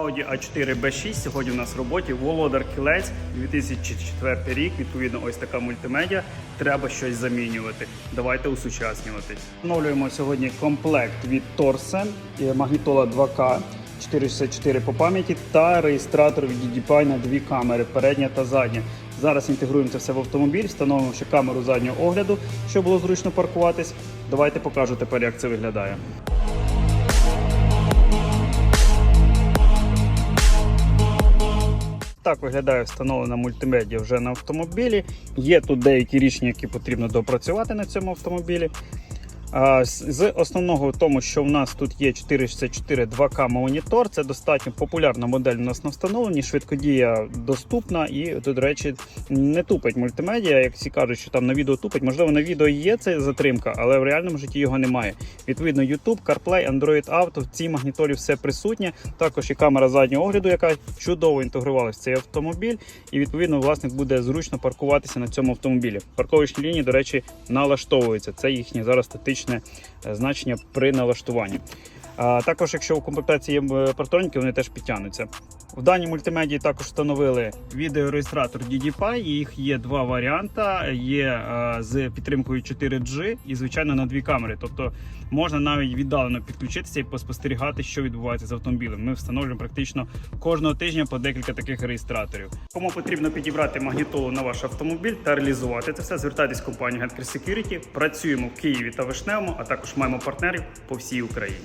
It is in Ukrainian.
Audi A4 B6 сьогодні у нас в роботі Володар Кілець 2004 рік. Відповідно, ось така мультимедіа. Треба щось замінювати. Давайте усучаснюватись. Встановлюємо сьогодні комплект від Torsen, і магнітола 2К. 464 по пам'яті та реєстратор від DDPI на дві камери, передня та задня. Зараз інтегруємо це все в автомобіль, встановимо ще камеру заднього огляду, щоб було зручно паркуватись. Давайте покажу тепер, як це виглядає. Так виглядає встановлена мультимедіа вже на автомобілі. Є тут деякі рішення, які потрібно допрацювати на цьому автомобілі. З- основного в тому, що в нас тут є 464 2К монітор, це достатньо популярна модель у нас на встановленні. Швидкодія доступна і, до речі, не тупить мультимедіа. Як всі кажуть, що там на відео тупить. Можливо, на відео є ця затримка, але в реальному житті його немає. Відповідно, YouTube, CarPlay, Android Auto, в цій магнітолі все присутнє. Також і камера заднього огляду, яка чудово інтегрувалася в цей автомобіль. І відповідно власник буде зручно паркуватися на цьому автомобілі. Парковочні лінії, до речі, налаштовуються. Це їхнє зараз статичне е, значення при налаштуванні. А також, якщо у комплектації є е, партроніки, вони теж підтягнуться. В даній мультимедії також встановили відеореєстратор DDPI. Їх є два варіанти. Є е, з підтримкою 4G і, звичайно, на дві камери. Тобто можна навіть віддалено підключитися і поспостерігати, що відбувається з автомобілем. Ми встановлюємо практично кожного тижня по декілька таких реєстраторів. Кому потрібно підібрати магнітолу на ваш автомобіль та реалізувати це все, звертайтесь в компанію Headcare Security. Працюємо в Києві та Вишневому, а також маємо партнерів по всій Україні.